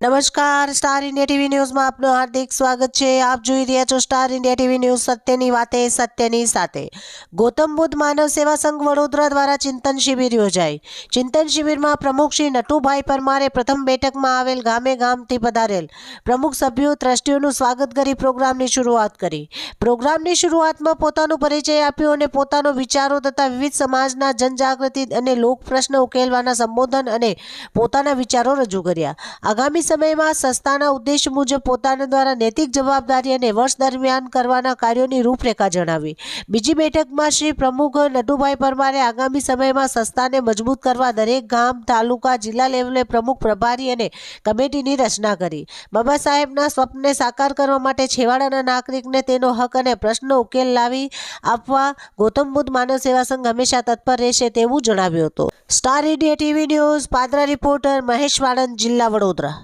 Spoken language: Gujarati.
નમસ્કાર, સ્ટાર ઇન્ડિયા ટીવી ન્યૂઝમાં આપનું હાર્દિક સ્વાગત છે. આપ જોઈ રહ્યા છો સ્ટાર ઇન્ડિયા ટીવી ન્યૂઝ સત્યની વાતે, સત્યની સાથે. ગૌતમ બુદ્ધ માનવ સેવા સંઘ વડોદરા દ્વારા ચિંતન શિબિર યોજાઈ. ચિંતન શિબિરમાં પ્રમુખ શ્રી નટુભાઈ પરમારે પ્રથમ બેઠકમાં આવેલ ગામે ગામથી પધારેલ પ્રમુખ સભ્યો ટ્રસ્ટીઓનું સ્વાગત કરી પ્રોગ્રામની શરૂઆત કરી. પ્રોગ્રામની શરૂઆતમાં પોતાનો પરિચય આપ્યો અને પોતાનો વિચારો તથા વિવિધ સમાજના જનજાગૃતિ અને લોક પ્રશ્ન ઉકેલવાના સંબોધન અને પોતાના વિચારો રજૂ કર્યા. આગામી સમયમાં સંસ્થાના ઉદ્દેશ મુજબ પોતાના દ્વારા નૈતિક જવાબદારી અને વર્ષ દરમિયાન કરવાના કાર્યોની રૂપરેખા જણાવી. બીજી બેઠકમાં શ્રી પ્રમુખ નટુભાઈ પરમારે આગામી સમયમાં સંસ્થાને મજબૂત કરવા દરેક ગામ, તાલુકા, જિલ્લા લેવલે પ્રમુખ, પ્રભારી અને કમિટીની રચના કરી. બાબા સાહેબના સ્વપ્નને સાકાર કરવા માટે છેવાડાના નાગરિકને તેનો હક અને પ્રશ્નો ઉકેલ લાવી આપવા ગૌતમ બુદ્ધ માનવ સેવા સંઘ હંમેશા તત્પર રહેશે તેવું જણાવ્યું હતું. Star India TV news Padra reporter Mahesh Valand, જિલ્લા વડોદરા.